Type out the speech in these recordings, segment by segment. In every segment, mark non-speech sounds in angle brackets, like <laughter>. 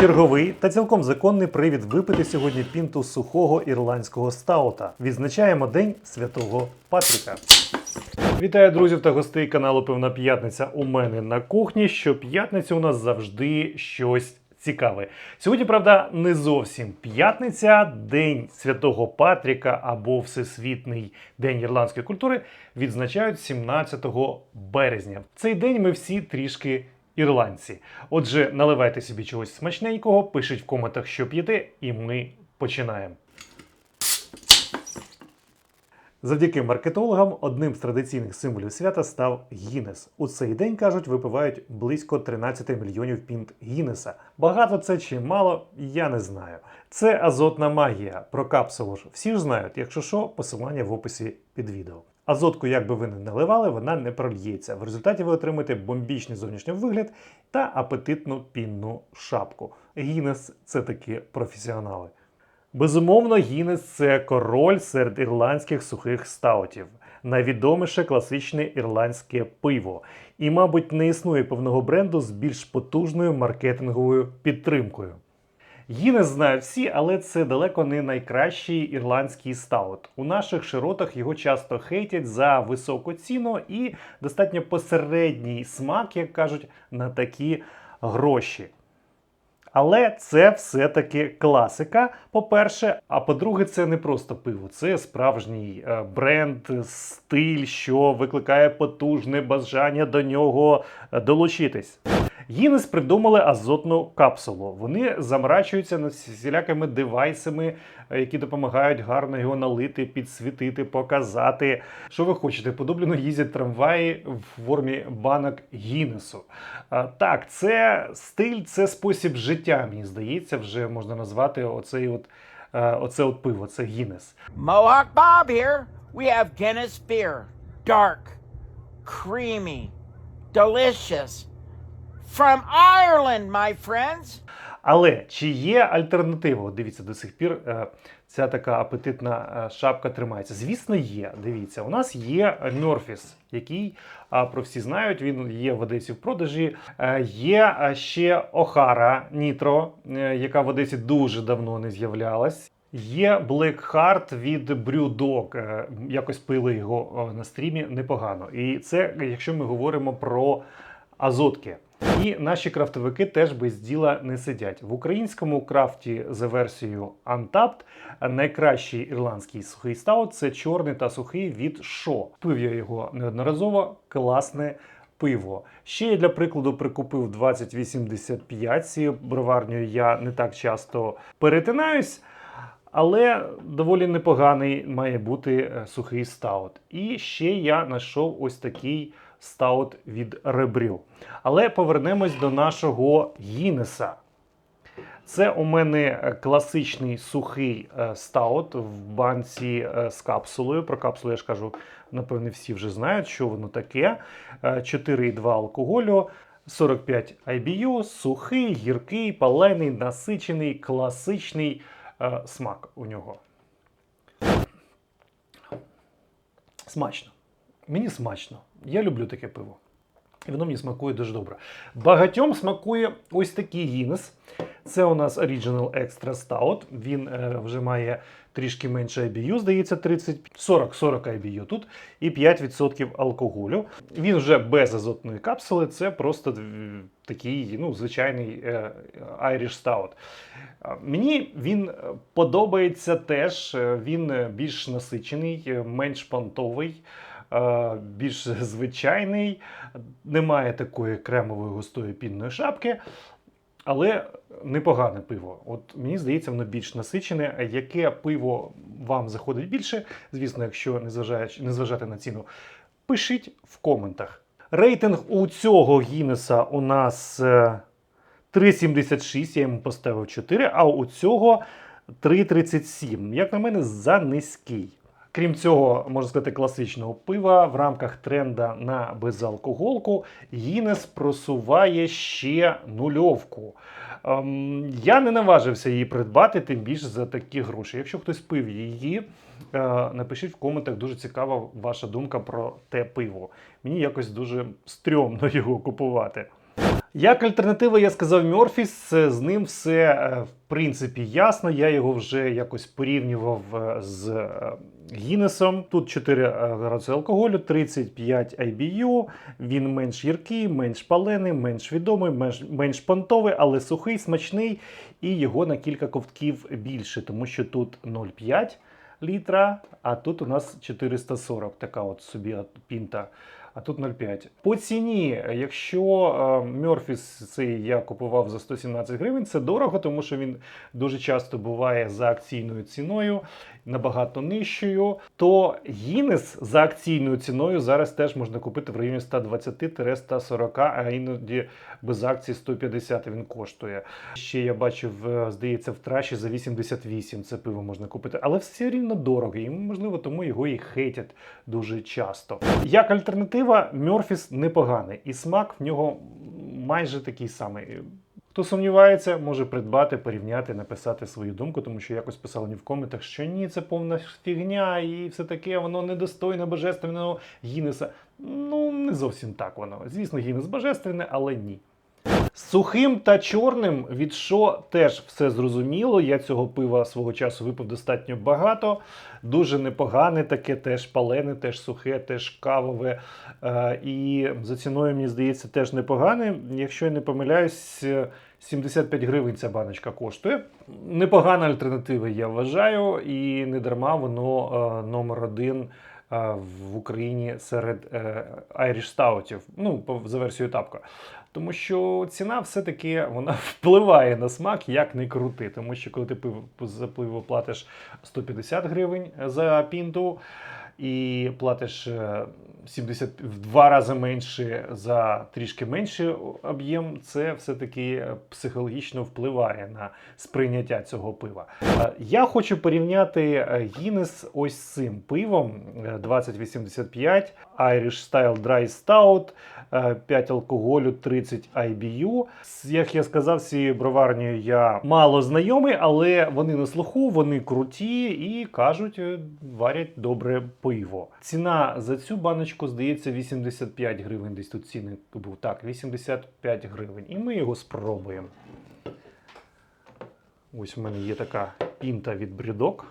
Черговий та цілком законний привід випити сьогодні пінту сухого ірландського стаута. Відзначаємо День Святого Патріка. Вітаю друзів та гостей каналу Певна П'ятниця у мене на кухні. Щоп'ятниці у нас завжди щось цікаве. Сьогодні, правда, не зовсім п'ятниця, День Святого Патріка або Всесвітний День ірландської культури відзначають 17 березня. В цей день ми всі трішки ірландці. Отже, наливайте собі чогось смачненького, пишіть в коментах, що п'єте, і ми починаємо. Завдяки маркетологам одним з традиційних символів свята став Гіннес. У цей день кажуть, випивають близько 13 мільйонів пінт Гіннеса. Багато це чи мало, я не знаю. Це азотна магія. Про капсулу ж всі ж знають. Якщо що, посилання в описі під відео. Азотку, як би ви не наливали, вона не прольється. В результаті ви отримаєте бомбічний зовнішній вигляд та апетитну пінну шапку. Гіннес це такі професіонали. Безумовно, Гіннес – це король серед ірландських сухих стаутів. Найвідоміше класичне ірландське пиво. І, мабуть, не існує певного бренду з більш потужною маркетинговою підтримкою. Гіннес знають всі, але це далеко не найкращий ірландський стаут. У наших широтах його часто хейтять за високу ціну і достатньо посередній смак, як кажуть, на такі гроші. Але це все-таки класика, по-перше. А по-друге, це не просто пиво, це справжній е, бренд, стиль, що викликає потужне бажання до нього долучитись. Гіннес придумали азотну капсулу. Вони замрачуються над всілякими девайсами, е, які допомагають гарно його налити, підсвітити, показати. Що ви хочете? Подоблено їздять трамваї в формі банок Гіннесу. А, Так, це стиль, це спосіб життя, мені здається, вже можна назвати оцей от, е, оце от пиво, це Гіннес. Mohawk Bob here. We have Guinness beer. Dark, creamy, delicious. From Ireland, my friends. Але чи є альтернатива? Дивіться, до сих пір е, ця така апетитна е, шапка тримається. Звісно, є. Дивіться, у нас є Мьорфіс, який про всі знають. Він є в Одесі в продажі. Е, Є ще Охара Нітро, яка в Одесі дуже давно не з'являлась. Є Black від. Е, Якось пили його на стрімі непогано. І це якщо ми говоримо про азотки. І наші крафтовики теж без діла не сидять. В українському крафті за версією Untapped найкращий ірландський сухий стаут це чорний та сухий від Шо. Пив я його неодноразово, класне пиво. Ще я для прикладу прикупив 2085. Цією броварнею я не так часто перетинаюсь. Але доволі непоганий має бути е, сухий стаут. І ще я знайшов ось такий стаут від Ребрю. Але повернемось до нашого Гіннеса. Це у мене е, класичний сухий е, стаут в банці е, з капсулою. Про капсулу я ж кажу, напевне, всі вже знають, що воно таке. Е, 4,2 алкоголю, 45 IBU, сухий, гіркий, палений, насичений, класичний е, смак у нього. Смачно. Мені смачно. Я люблю таке пиво. І воно мені смакує дуже добре. Багатьом смакує ось такий Гіннес. Це у нас Original Extra Stout. Він е, вже має трішки менше IBU, здається, 30, 40-40 IBU тут і 5% алкоголю. Він вже без азотної капсули, це просто такий ну, звичайний е, Irish Stout. Мені він е, подобається теж. е, Він е, більш насичений, менш понтовий. Е, Більш звичайний, немає такої кремової густої пінної шапки, але непогане пиво. От мені здається, воно більш насичене. Яке пиво вам заходить більше? Звісно, якщо не зважаючи, не зважати на ціну, пишіть в коментах. Рейтинг у цього Гіннеса у нас е, 3,76, я йому поставив 4, а у цього 3,37. Як на мене, за низький. Крім цього, можна сказати, класичного пива в рамках тренда на безалкоголку Гіннес просуває ще нульовку. Ем, я не наважився її придбати, тим більше за такі гроші. Якщо хтось пив її, е, напишіть в коментах, дуже цікава ваша думка про те пиво. Мені якось дуже стрьомно його купувати. Як альтернатива, я сказав Мьорфіс, з ним все е, в принципі ясно. Я його вже якось порівнював е, з е, Гіннесом. Тут 4 градуси алкоголю, 35 IBU. Він менш гіркий, менш палений, менш відомий, менш, менш понтовий, але сухий, смачний, і його на кілька ковтків більше, тому що тут 0,5 літра, а тут у нас 440, така от собі пінта. А тут 0,5. По ціні, якщо е, Мьорфіс цей я купував за 117 гривень, це дорого, тому що він дуже часто буває за акційною ціною, набагато нижчою. То Гіннес за акційною ціною зараз теж можна купити в районі 120-140, а іноді без акції 150 він коштує. Ще я бачив, е, здається, в траші за 88 це пиво можна купити, але все рівно дорого, і можливо тому його і хейтять дуже часто. Як альтернатива, Мьорфіс непоганий, і смак в нього майже такий самий. Хто сумнівається, може придбати, порівняти, написати свою думку, тому що якось писали мені в коментах, що ні, це повна фігня, і все таке, воно недостойне божественного Гіннеса. Ну, не зовсім так воно. Звісно, Гіннес божественне, але ні. З Сухим та чорним від що теж все зрозуміло. Я цього пива свого часу випив достатньо багато. Дуже непогане, таке теж палене, теж сухе, теж кавове. Е, і за ціною, мені здається, теж непогане. Якщо я не помиляюсь, е, 75 гривень ця баночка коштує. Непогана альтернатива, я вважаю, і не дарма воно е, номер один е, в Україні серед е, Irish стаутів. Ну, за версією тапка. Тому що ціна все-таки вона <laughs> впливає на смак, як не крути. Тому що коли ти за пиво платиш 150 гривень за пінту і платиш е, 70 в два рази менше за трішки менший об'єм, це все-таки е, психологічно впливає на сприйняття цього пива. Е, Я хочу порівняти е, Гіннес ось з цим пивом е, 2085 Irish Style Dry Stout, е, 5 алкоголю, 30 IBU. Як я сказав, цією броварнею я мало знайомий, але вони на слуху, вони круті і кажуть, варять добре пиво. Ціна за цю баночку здається 85 гривень. Десь тут ціни був. Так, 85 гривень. І ми його спробуємо. Ось у мене є така пінта від брідок.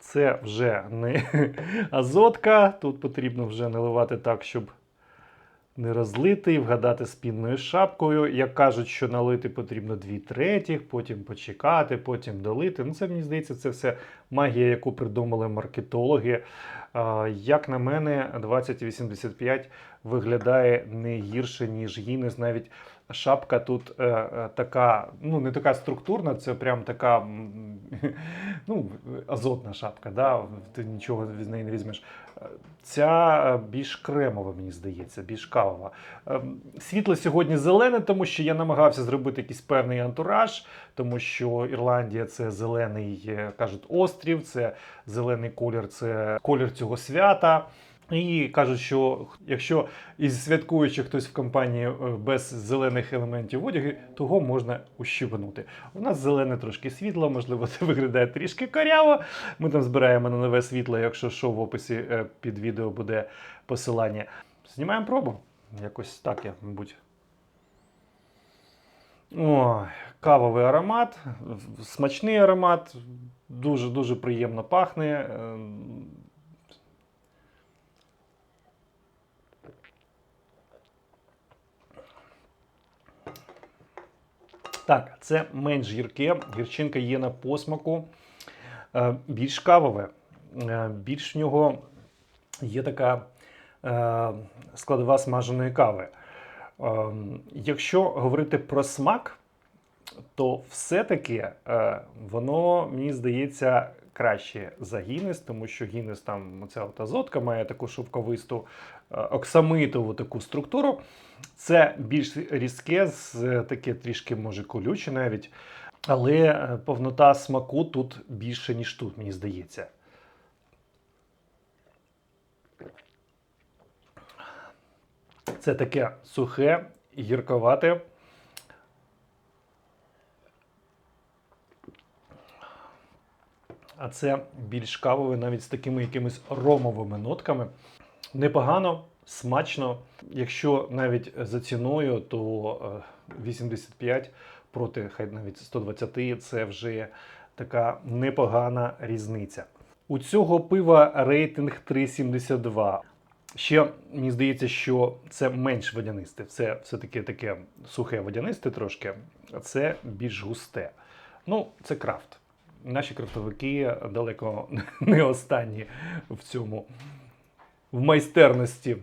Це вже не <laughs> азотка. Тут потрібно вже наливати так, щоб не розлити і вгадати з пінною шапкою. Як кажуть, що налити потрібно 2 третіх, потім почекати, потім долити. Ну, це мені здається, це все магія, яку придумали маркетологи. Як на мене, 2085 виглядає не гірше, ніж Гіннес. Навіть шапка тут е, е, така, ну не така структурна, це прям така <laughs> ну, азотна шапка. Да? Ти нічого з неї не візьмеш. Ця е, більш кремова, мені здається, більш кавова. Ем, Світло сьогодні зелене, тому що я намагався зробити якийсь певний антураж, тому що Ірландія це зелений, е, кажуть, острів, це зелений колір, це колір цього свята. І кажуть, що якщо із святкуючих хтось в компанії е, без зелених елементів в одягі, того можна ущипнути. У нас зелене трошки світло, можливо, <laughs> це виглядає трішки коряво. Ми там збираємо на нове світло, якщо що в описі е, під відео буде посилання. Знімаємо пробу. Якось так я, мабуть. Ой, кавовий аромат, смачний аромат, дуже-дуже приємно пахне. Так, це менш гірке, гірчинка є на посмаку, е, більш кавове, е, більш в нього є така е, складова смаженої кави. Якщо говорити про смак, то все-таки воно, мені здається, краще за Гіннес, тому що Гіннес там оця от азотка має таку шовковисту оксамитову таку структуру. Це більш різке, е, таке трішки може колюче навіть. Але е, повнота смаку тут більше, ніж тут, мені здається. Це таке сухе, гірковате. А це більш кавове навіть з такими якимись ромовими нотками. Непогано, смачно. Якщо навіть за ціною, то е, 85 проти хай навіть 120 це вже така непогана різниця. У цього пива рейтинг 3,72. Ще мені здається, що це менш водянисте. Це все-таки таке сухе водянисте трошки, а це більш густе. Ну, це крафт. Наші крафтовики далеко <laughs> не останні в цьому в майстерності.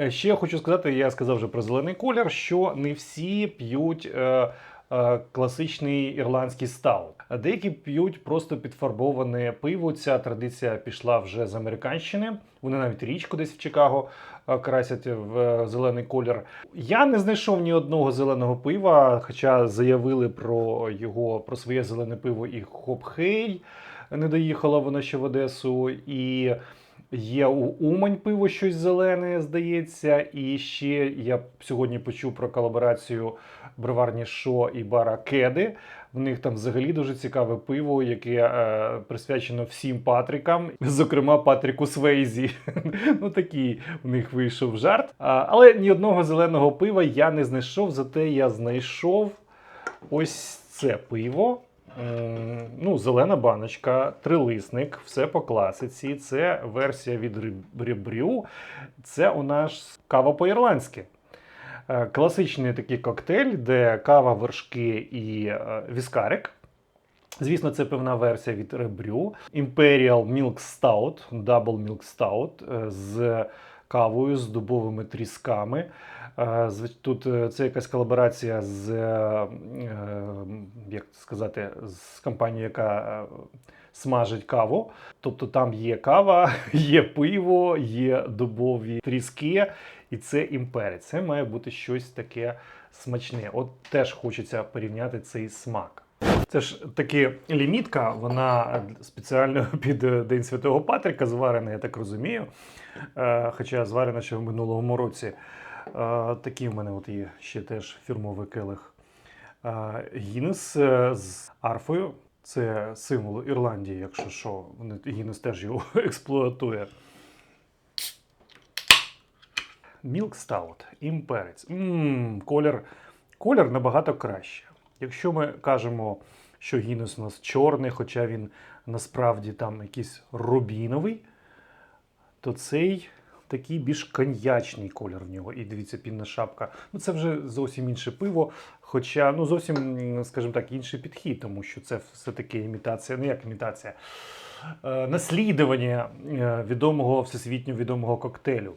Е, Ще хочу сказати, я сказав вже про зелений колір, що не всі п'ють е, е, класичний ірландський стаут. Деякі п'ють просто підфарбоване пиво. Ця традиція пішла вже з Американщини. Вони навіть річку десь в Чикаго е, красять в зелений колір. Я не знайшов ні одного зеленого пива, хоча заявили про його про своє зелене пиво і Хопхей. Не доїхала вона ще в Одесу. І Є у Умань пиво щось зелене, здається. І ще я сьогодні почув про колаборацію броварні Шо і бара Кеди. В них там взагалі дуже цікаве пиво, яке е, присвячено всім Патрикам, зокрема Патріку Свейзі. <laughs> ну такий у них вийшов жарт. Але ні одного зеленого пива я не знайшов, зате я знайшов ось це пиво. М, Ну, зелена баночка, трилисник, все по класиці. Це версія від Ребрю. Це у нас кава по-ірландськи. Е, Класичний такий коктейль, де кава, вершки і е, віскарик. Звісно, це певна версія від Ребрю. Imperial Milk Stout, Double Milk Stout е, з кавою, з дубовими трісками. Е, Тут е, це якась колаборація з, е, як сказати, з компанією, яка смажить каву. Тобто там є кава, <laughs> є пиво, є дубові тріски, і це імперець. Це має бути щось таке смачне. От теж хочеться порівняти цей смак. Це ж таки лімітка, вона спеціально <laughs> під е, День Святого Патрика зварена, я так розумію. Е, Хоча зварена ще в минулому році. Е, Такий в мене от є ще теж фірмовий келих. Гіннес з арфою. Це символ Ірландії, якщо що. Гіннес теж його <laughs> експлуатує. Milk Stout, імперець. Колір, колір набагато краще. Якщо ми кажемо, що Гіннес у нас чорний, хоча він насправді там якийсь рубіновий, то цей такий більш коньячний колір в нього. І дивіться, пінна шапка. Ну, це вже зовсім інше пиво. Хоча, ну, зовсім, скажімо так, інший підхід, тому що це все-таки імітація, ну як імітація, е, наслідування е, відомого всесвітньо відомого коктейлю.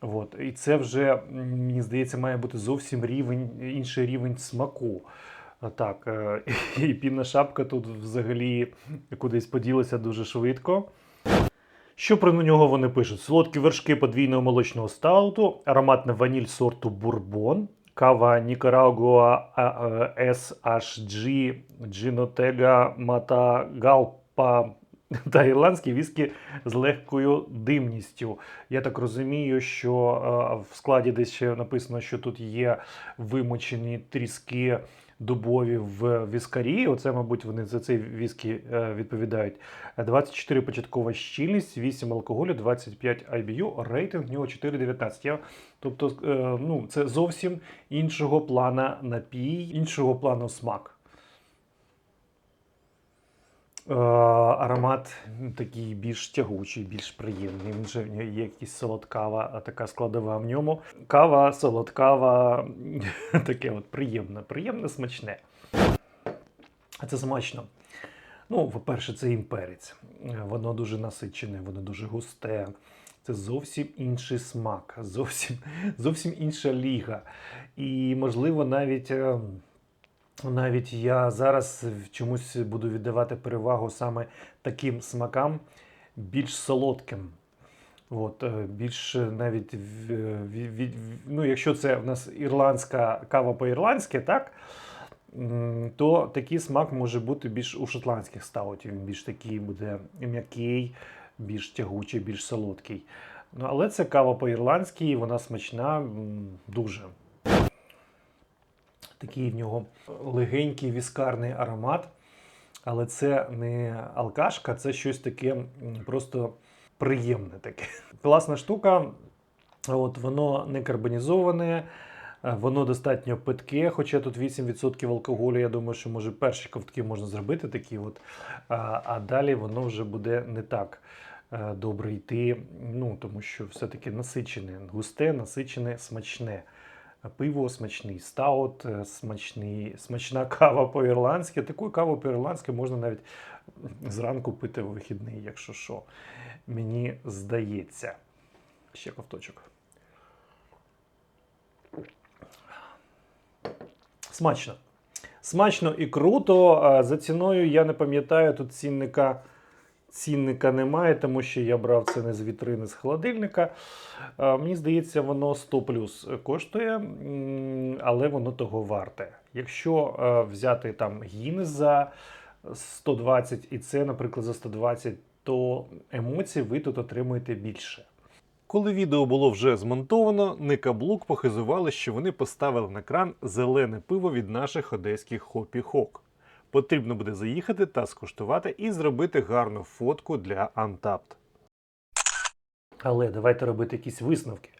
От. І це вже, мені здається, має бути зовсім рівень, інший рівень смаку. Так, е, <laughs> і пінна шапка тут взагалі кудись поділася дуже швидко. Що про нього вони пишуть? Солодкі вершки подвійного молочного стауту, ароматна ваніль сорту бурбон, кава Нікарагуа SHG, Джинотега Матагалпа та ірландські віскі з легкою димністю. Я так розумію, що е, в складі десь написано, що тут є вимочені тріски дубові в віскарі. Оце, мабуть, вони за цей віскі е, відповідають. 24 початкова щільність, 8 алкоголю, 25 IBU, рейтинг в нього 4,19. Я, тобто, е, ну, це зовсім іншого плана напій, іншого плану смак. Е, аромат такий більш тягучий, більш приємний. Він же нього є якась солодкава, така складова в ньому. Кава, солодкава, <laughs> таке от приємне, приємне, смачне. А це смачно. Ну, по-перше, це імперець. Е, Воно дуже насичене, воно дуже густе. Це зовсім інший смак, зовсім, <laughs> зовсім інша ліга. І, можливо, навіть. Е, навіть я зараз чомусь буду віддавати перевагу саме таким смакам, більш солодким. От, е, більш е, навіть від, від, ну, якщо це в нас ірландська кава по-ірландськи, так? То такий смак може бути більш у шотландських стаутів. Він більш такий буде м'який, більш тягучий, більш солодкий. Ну, але це кава по-ірландськи, вона смачна дуже. Такий в нього легенький віскарний аромат. Але це не алкашка, це щось таке просто приємне таке. Класна штука. От воно не карбонізоване, е, воно достатньо питке, хоча тут 8% алкоголю. Я думаю, що може перші ковтки можна зробити такі, от, а, а далі воно вже буде не так е, добре йти. Ну, тому що все-таки насичене, густе, насичене, смачне. Пиво смачний, стаут, е, смачний, смачна <laughs> кава по-ірландськи. Таку каву по-ірландськи можна навіть зранку пити в вихідний, якщо що. Мені здається. Ще ковточок. Смачно. Смачно і круто. За ціною я не пам'ятаю, тут цінника, цінника немає, тому що я брав це не з вітрини, з холодильника. Мені здається, воно 100 плюс коштує, але воно того варте. Якщо е, взяти там Гіннес за 120 і це, наприклад, за 120, то емоцій ви тут отримуєте більше. Коли відео було вже змонтовано, Никаблук похизували, що вони поставили на кран зелене пиво від наших одеських Хопі Хок. Потрібно буде заїхати та скуштувати і зробити гарну фотку для Untapped. Але давайте робити якісь висновки.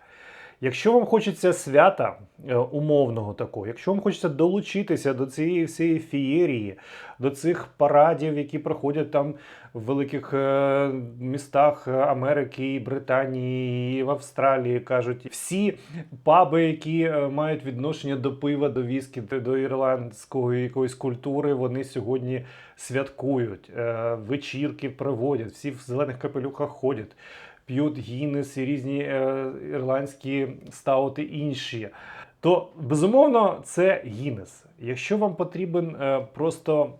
Якщо вам хочеться свята е, умовного такого, якщо вам хочеться долучитися до цієї всієї фієрії, до цих парадів, які проходять там в великих е, містах Америки, Британії, в Австралії, кажуть, всі паби, які е, мають відношення до пива, до віскі, до- ірландської якоїсь культури, вони сьогодні святкують, вечірки проводять, всі в зелених капелюхах ходять п'ють Гіннес і різні е, ірландські стаути інші. То безумовно це Гіннес. Якщо вам потрібен е, просто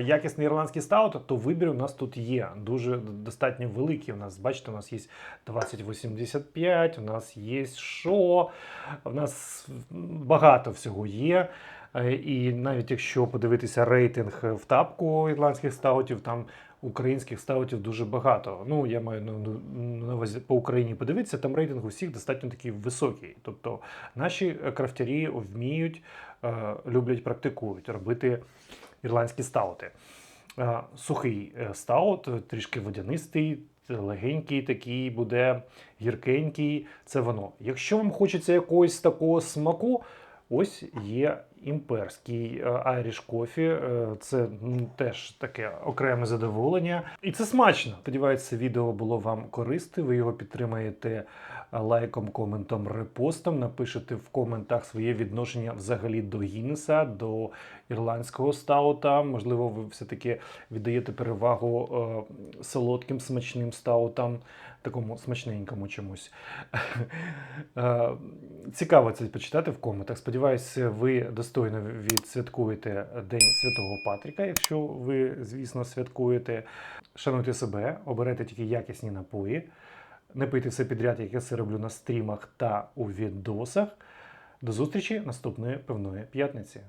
якісний ірландський стаут, то вибір у нас тут є. Дуже достатньо великий. У нас, бачите, у нас є 2085, у нас є що, у нас багато всього є. Е, І навіть якщо подивитися рейтинг в тапку ірландських стаутів, там українських стаутів дуже багато. Ну, я маю на, увазі по Україні подивитися, там рейтинг у всіх достатньо такий високий. Тобто наші е, крафтярі вміють, е, люблять, практикують робити ірландські стаути. Е, Сухий стаут, трішки водянистий, легенький такий, буде гіркенький. Це воно. Якщо вам хочеться якогось такого смаку, ось є імперський е, Irish Coffee. Е, Це ну, теж таке окреме задоволення. І це смачно. Сподіваюся, відео було вам користи. Ви його підтримаєте лайком, коментом, репостом. Напишете в коментах своє відношення взагалі до Гіннеса, до ірландського стаута. Можливо, ви все-таки віддаєте перевагу е, солодким смачним стаутам, такому смачненькому чомусь. <laughs> Е, Цікаво це почитати в коментах. Сподіваюся, ви достойно відсвяткуєте День Святого Патріка, якщо ви, звісно, святкуєте. Шануйте себе, оберете тільки якісні напої. Не пийте все підряд, як я це роблю на стрімах та у відосах. До зустрічі наступної певної п'ятниці.